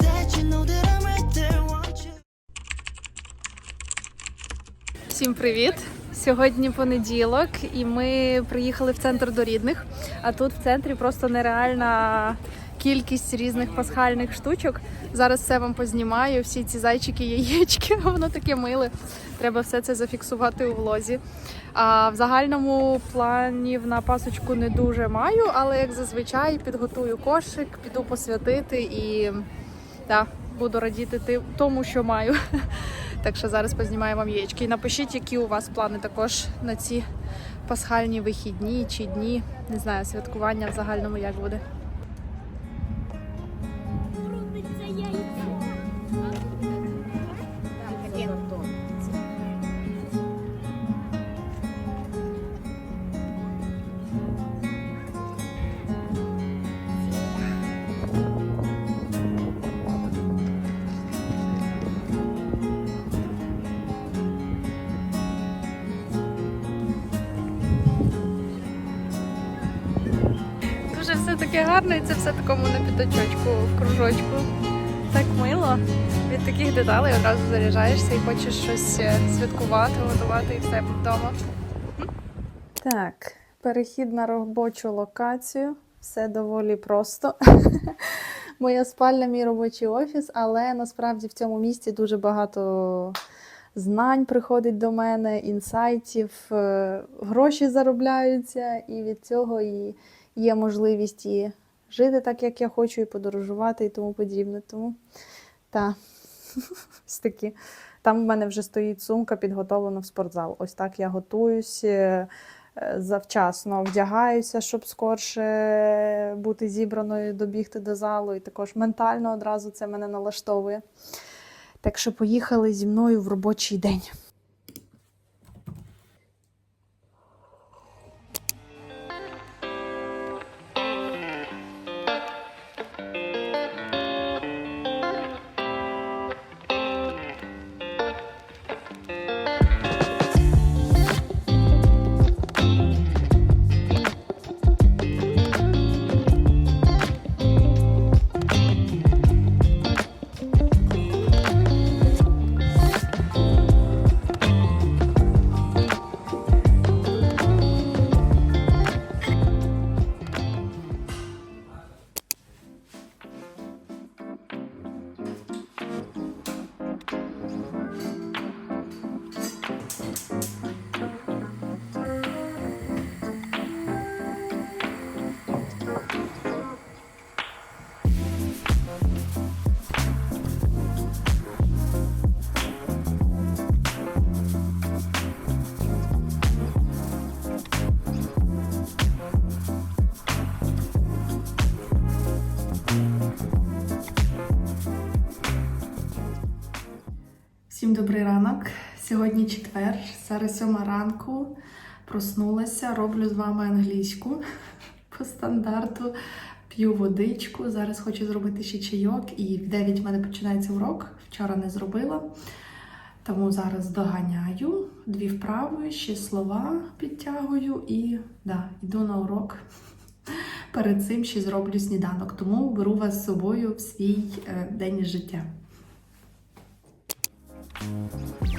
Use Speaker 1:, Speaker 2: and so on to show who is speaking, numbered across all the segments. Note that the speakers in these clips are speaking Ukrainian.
Speaker 1: that you know that I'm right there want you
Speaker 2: Всім привіт! Сьогодні понеділок, і ми приїхали в центр до рідних. А тут в центрі просто нереальна кількість різних пасхальних штучок. Зараз все вам познімаю. Всі ці зайчики, яєчки, воно таке миле. Треба все це зафіксувати у влозі. А в загальному планів на пасочку не дуже маю, але як зазвичай підготую кошик, піду посвятити і так, буду радіти ти- тому, що маю. Так що зараз познімаю вам яєчки. І напишіть, які у вас плани також на ці пасхальні вихідні чи дні. Не знаю, святкування в загальному як буде. Таке гарне, і це все такому на п'ятачочку, в кружочку. Так мило. Від таких деталей одразу заряджаєшся і хочеш щось е, святкувати, готувати і все вдома. Так, перехід на робочу локацію. Все доволі просто. Моя спальня, мій робочий офіс, але насправді в цьому місці дуже багато знань приходить до мене, інсайтів, е, гроші заробляються, і від цього і є можливість і жити так, як я хочу, і подорожувати, і тому подібне. Тому та ось такі. Там в мене вже стоїть сумка, підготовлена в спортзал. Ось так я готуюсь. е, Завчасно вдягаюся, щоб скорше бути зібраною, добігти до залу, і також ментально одразу це мене налаштовує. Так що поїхали зі мною в робочий день. Добрий ранок. Сьогодні четвер, зараз сьома ранку. Проснулася, роблю з вами англійську по стандарту. П'ю водичку. Зараз хочу зробити ще чайок, і в 9 в мене починається урок. Вчора не зробила. Тому зараз доганяю дві вправи, ще слова підтягую і да, йду на урок. Перед цим ще зроблю сніданок, тому беру вас з собою в свій е, день життя. Thank you.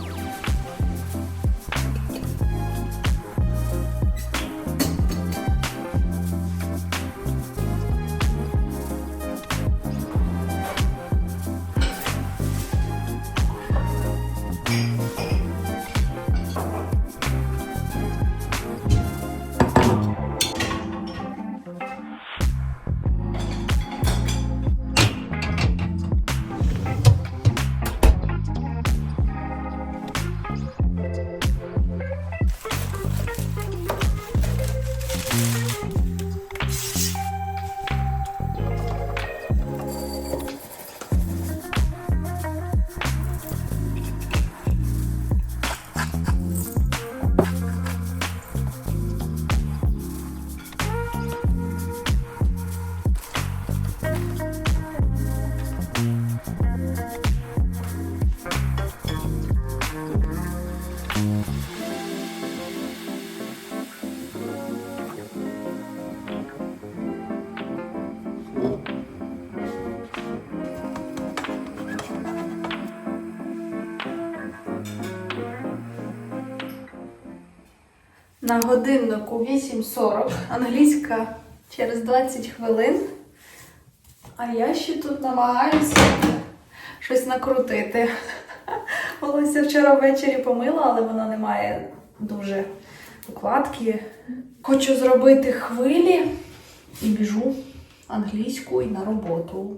Speaker 2: На годиннику 8.40, англійська через 20 хвилин. А я ще тут намагаюся щось накрутити. Волосся вчора ввечері помила, але воно не має дуже укладки. Хочу зробити хвилі і біжу англійську і на роботу.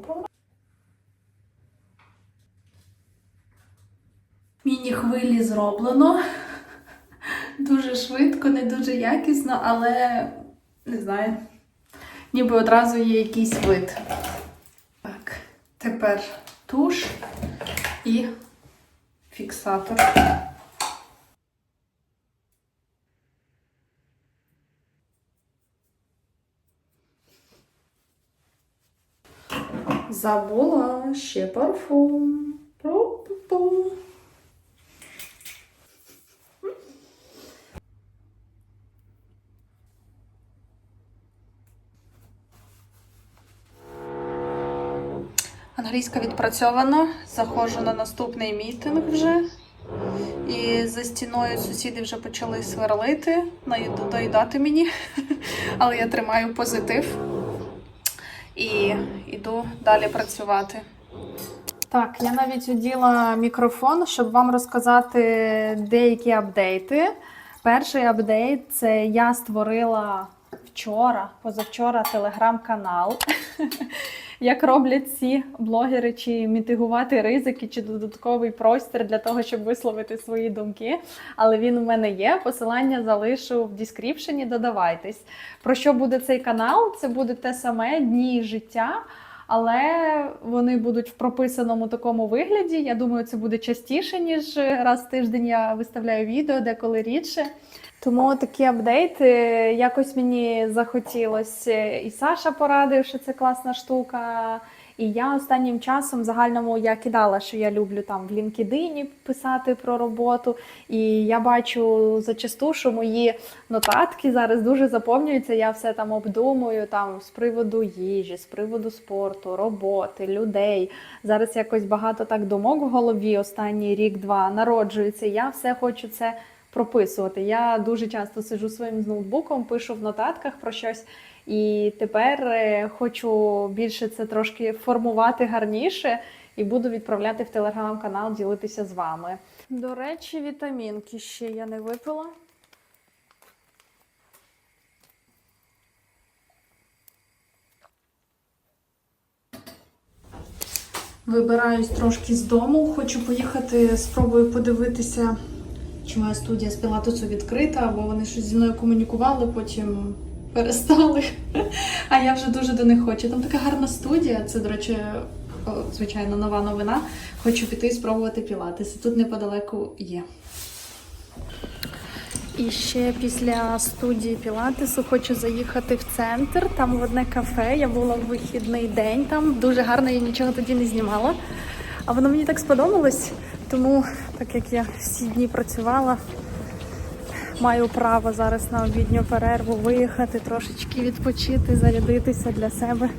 Speaker 2: Міні-хвилі зроблено. Дуже швидко, не дуже якісно, але не знаю. Ніби одразу є якийсь вид. Так, тепер туш і фіксатор. Забула ще парфум. Про-пу-пу. Англійська відпрацьовано. Заходжу на наступний мітинг вже. І за стіною сусіди вже почали сверлити, доїдати мені. Але я тримаю позитив і йду далі працювати. Так, я навіть оділа мікрофон, щоб вам розказати деякі апдейти. Перший апдейт це я створила вчора, позавчора телеграм-канал. Як роблять ці блогери, чи мітигувати ризики, чи додатковий простір для того, щоб висловити свої думки. Але він у мене є. Посилання залишу в дескріпшені. Додавайтесь. Про що буде цей канал? Це буде те саме дні життя. Але вони будуть в прописаному такому вигляді. Я думаю, це буде частіше, ніж раз в тиждень я виставляю відео, деколи рідше. Тому такі апдейти якось мені захотілося. І Саша порадив, що це класна штука. І я останнім часом в загальному я кидала, що я люблю там в LinkedIn писати про роботу. І я бачу зачасту, що мої нотатки зараз дуже заповнюються. Я все там обдумую там з приводу їжі, з приводу спорту, роботи, людей. Зараз якось багато так думок в голові останній рік-два народжується. Я все хочу це прописувати. Я дуже часто сиджу своїм з ноутбуком, пишу в нотатках про щось. І тепер е, хочу більше це трошки формувати гарніше і буду відправляти в телеграм-канал, ділитися з вами. До речі, вітамінки ще я не випила. Вибираюсь трошки з дому. Хочу поїхати, спробую подивитися, чи моя студія з пілатесу відкрита, або вони щось зі мною комунікували, потім перестали. А я вже дуже до них хочу. Там така гарна студія. Це, до речі, звичайно, нова новина. Хочу піти і спробувати пілатес. Тут неподалеку є. І ще після студії Пілатесу хочу заїхати в центр. Там в одне кафе. Я була в вихідний день там. Дуже гарно, я нічого тоді не знімала. А воно мені так сподобалось. Тому, так як я всі дні працювала, маю право зараз на обідню перерву виїхати, трошечки відпочити, зарядитися для себе.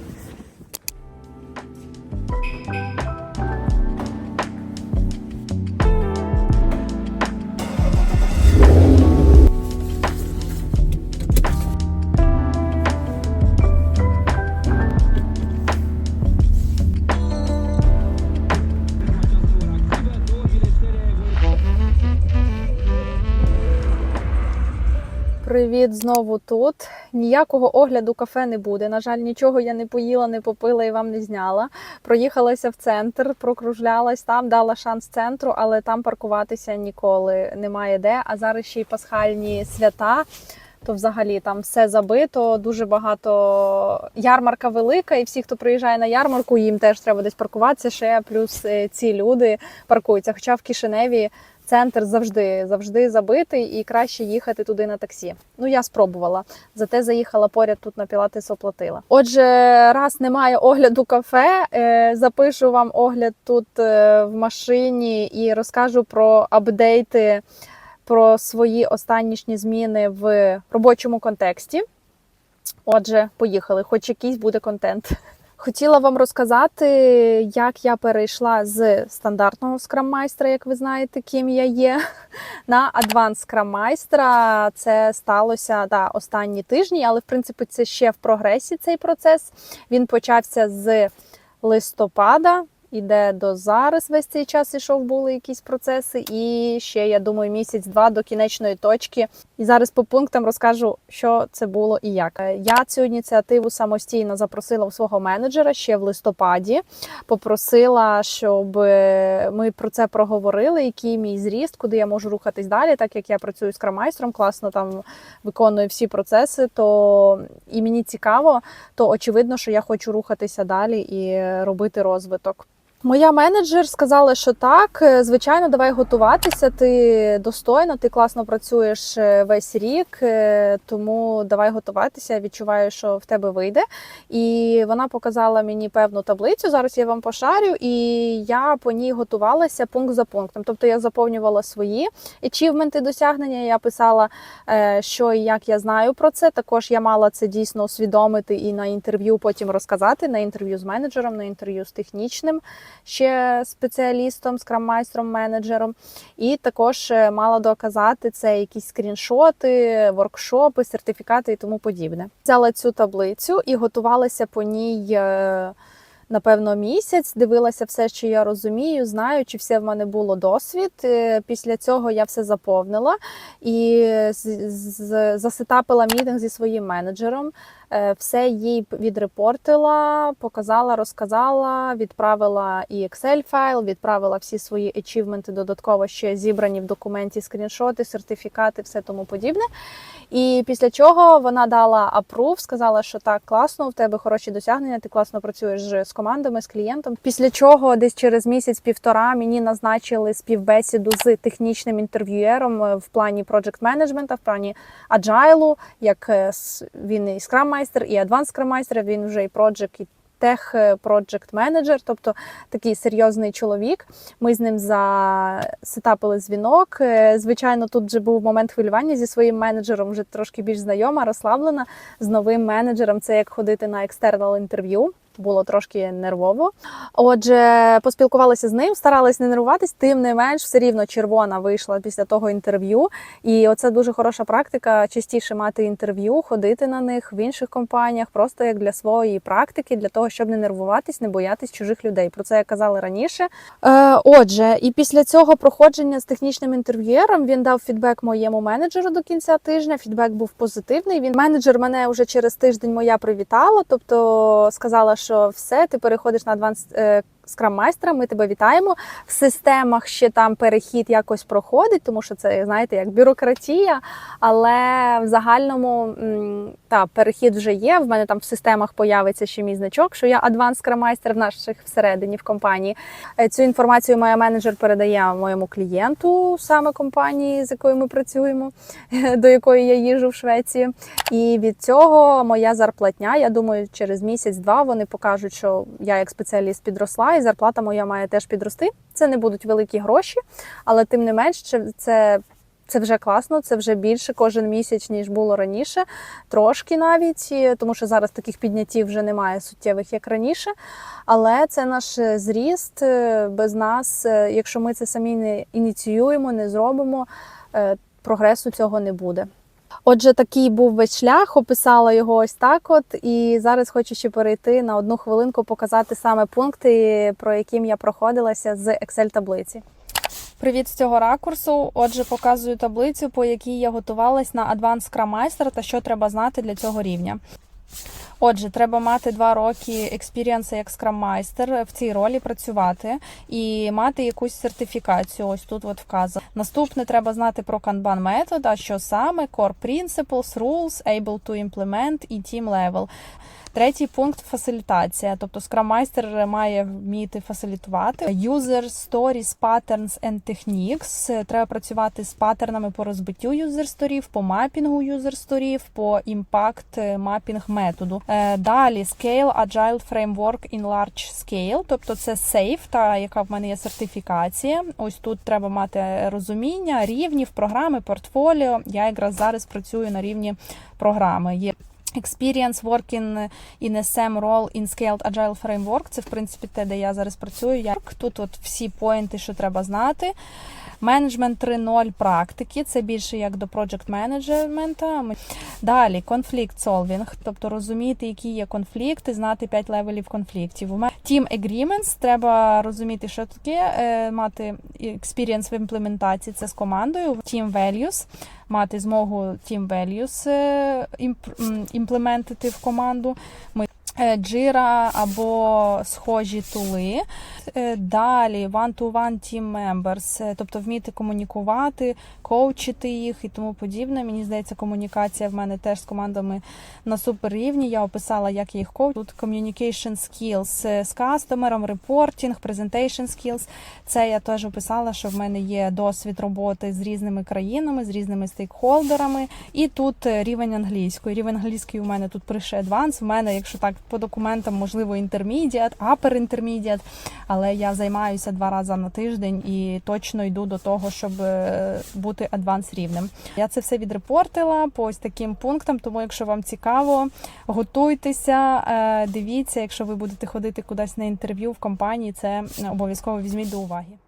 Speaker 2: Привіт знову тут. Ніякого огляду кафе не буде. На жаль, нічого я не поїла, не попила і вам не зняла. Проїхалася в центр, прокружлялась там, дала шанс центру, але там паркуватися ніколи немає де. А зараз ще й пасхальні свята. То взагалі там все забито, дуже багато ярмарка велика, і всі, хто приїжджає на ярмарку, їм теж треба десь паркуватися. Ще плюс е, ці люди паркуються. Хоча в Кишиневі центр завжди завжди забитий і краще їхати туди на таксі. Ну я спробувала. Зате заїхала поряд тут на Пілатес оплатила. Отже, раз немає огляду кафе, е, запишу вам огляд тут е, в машині і розкажу про апдейти, про свої останнішні зміни в робочому контексті. Отже, поїхали, хоч якийсь буде контент. Хотіла вам розказати, як я перейшла з стандартного скрам-майстра, як ви знаєте, ким я є, на адванс скрам-майстра. Це сталося да, останні тижні, але в принципі це ще в прогресі цей процес. Він почався з листопада. Іде до зараз весь цей час ішов, були якісь процеси, і ще я думаю, місяць-два до кінечної точки. І зараз по пунктам розкажу, що це було і як. Е, Я цю ініціативу самостійно запросила у свого менеджера ще в листопаді. Попросила, щоб е, ми про це проговорили, який мій зріст, куди я можу рухатись далі, так як я працюю з крамайстром, класно там виконую всі процеси. То і мені цікаво, то очевидно, що я хочу рухатися далі і робити розвиток. Моя менеджер сказала, що так, е, звичайно, давай готуватися. Ти достойно, ти класно працюєш е, весь рік, е, тому давай готуватися. Відчуваю, що в тебе вийде. І вона показала мені певну таблицю. Зараз я вам пошарю, і я по ній готувалася пункт за пунктом. Тобто я заповнювала свої ачівменти досягнення. Я писала, що і як я знаю про це. Також я мала це дійсно усвідомити і на інтерв'ю потім розказати. На інтерв'ю з менеджером, на інтерв'ю з технічним ще спеціалістом, скрам-майстром, менеджером. І також е, мала доказати це якісь скріншоти, воркшопи, сертифікати і тому подібне. Взяла цю таблицю і готувалася по ній. е, Напевно, місяць дивилася все, що я розумію, знаю, чи все в мене було досвід. Е, Після цього я все заповнила і засетапила мітинг зі своїм менеджером. Е, Все їй відрепортила, показала, розказала, відправила і Excel файл, відправила всі свої ачівменти додатково ще зібрані в документі, скріншоти, сертифікати, все тому подібне. І після чого вона дала апрув, сказала, що так класно, в тебе хороші досягнення, ти класно працюєш з- командами, з клієнтом. Після чого десь через місяць-півтора мені назначили співбесіду з технічним інтерв'юєром е, в плані проджект менеджмента, в плані аджайлу, як е, він і скрам-майстер, і адванс скрам-майстер, він вже і проджект, і тех проджект менеджер, тобто такий серйозний чоловік. Ми з ним засетапили дзвінок. Е, Звичайно, тут вже був момент хвилювання зі своїм менеджером, вже трошки більш знайома, розслаблена. З новим менеджером це як ходити на екстернал інтерв'ю. Було трошки нервово. Отже, поспілкувалася з ним, старалась не нервуватись, тим не менш, все рівно червона вийшла після того інтерв'ю. І оце дуже хороша практика. Частіше мати інтерв'ю, ходити на них в інших компаніях, просто як для своєї практики, для того, щоб не нервуватись, не боятись чужих людей. Про це я казала раніше. Е, отже, і після цього проходження з технічним інтерв'юєром він дав фідбек моєму менеджеру до кінця тижня. Фідбек був позитивний. Він менеджер мене вже через тиждень моя привітала, тобто сказала, що все, ти переходиш на адванс. Скрам-майстра, ми тебе вітаємо. В системах ще там перехід якось проходить, тому що це, знаєте, як бюрократія. Але в загальному та, перехід вже є. В мене там в системах появиться ще мій значок, що я адванс скрам-майстер в наших всередині в компанії. Е, Цю інформацію моя менеджер передає моєму клієнту, саме компанії, з якою ми працюємо, до якої я їжу в Швецію. І від цього моя зарплатня, я думаю, через місяць-два вони покажуть, що я як спеціаліст підросла, і зарплата моя має теж підрости. Це не будуть великі гроші, але тим не менш, це- це. Вже класно, це вже більше кожен місяць, ніж було раніше, трошки навіть, тому що зараз таких підняттів вже немає суттєвих, як раніше. Але це наш е, зріст е, без нас. е, Якщо ми це самі не ініціюємо, не зробимо, прогресу цього не буде. Отже, такий був весь шлях, описала його ось так. От і зараз хочу ще перейти на одну хвилинку, показати саме пункти, про яким я проходилася з Excel таблиці. Привіт з цього ракурсу. Отже, показую таблицю, по якій я готувалась на Advanced Scrum Master та що треба знати для цього рівня. Отже, треба мати два роки експірієнса як скрам-майстер в цій ролі працювати і мати якусь сертифікацію. Ось тут от вказано. Наступне треба знати про Kanban метод, а що саме Core Principles, Rules, Able to Implement і Team Level. Третій пункт фасилітація, тобто скрам-майстер має вміти фасилітувати. User Stories, Patterns and Techniques. Треба працювати з паттернами по розбиттю user сторів, по мапінгу user сторів, по імпакт мапінг методу. Е, Далі Scale Agile Framework in Large Scale, тобто це SAFE, та яка в мене є сертифікація. Ось тут треба мати розуміння рівнів, програми, портфоліо. Я якраз зараз працюю на рівні програми. Є Experience working in a SAM role in Scaled Agile Framework. Це, в принципі, те, де я зараз працюю. Тут от всі поінти, що треба знати. Менеджмент 3.0 практики, це більше як до project менеджмента. Далі конфлікт solving, тобто розуміти, які є конфлікти, знати 5 левелів конфліктів. У мене Team Agreements, треба розуміти, що таке, е, мати experience в імплементації це з командою. Team Values, мати змогу Team Values е, імплементити в команду. Ми Jira або схожі тули. Е, Далі one-to-one team members, е, тобто вміти комунікувати, коучити їх і тому подібне. Мені здається, комунікація в мене теж з командами на суперрівні. Я описала, як я їх коучу. Тут communication skills з кастомером, reporting, presentation skills. Це я теж описала, що в мене є досвід роботи з різними країнами, з різними стейкхолдерами. І тут е, рівень англійської. Рівень англійської у мене тут пише advanced. В мене, якщо так по документам, можливо, intermediate, upper intermediate, але я займаюся два рази на тиждень і точно йду до того, щоб е, бути адванс рівнем. Я це все відрепортила по ось таким пунктам. Тому, якщо вам цікаво, готуйтеся, е, дивіться, якщо ви будете ходити кудись на інтерв'ю в компанії, це обов'язково візьміть до уваги.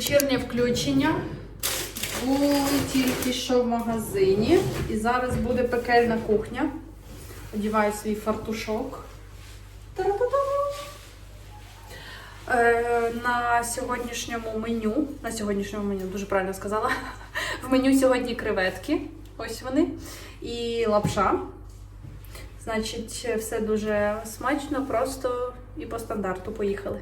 Speaker 2: Вечірнє включення. Були тільки що в магазині. І зараз буде пекельна кухня. Одіваю свій фартушок. Та-ра-та-дам! Е, на сьогоднішньому меню. На сьогоднішньому меню, дуже правильно сказала. В меню сьогодні креветки. Ось вони. І лапша. Значить, все дуже смачно, просто і по стандарту поїхали.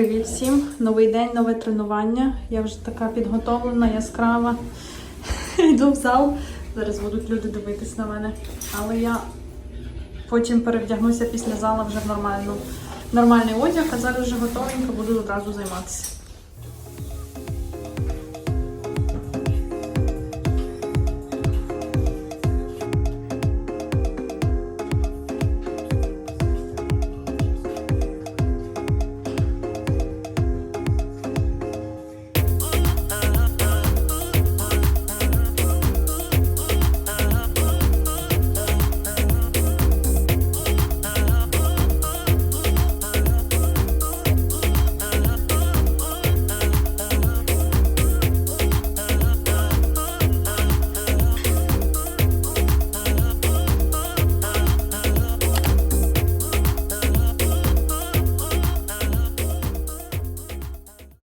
Speaker 2: Привіт всім! Новий день, нове тренування. Я вже така підготовлена, яскрава. Йду в зал. Зараз будуть люди дивитись на мене. Але я потім перевдягнуся після зала вже в нормальну, нормальний одяг, а зараз вже готовенько буду одразу займатися.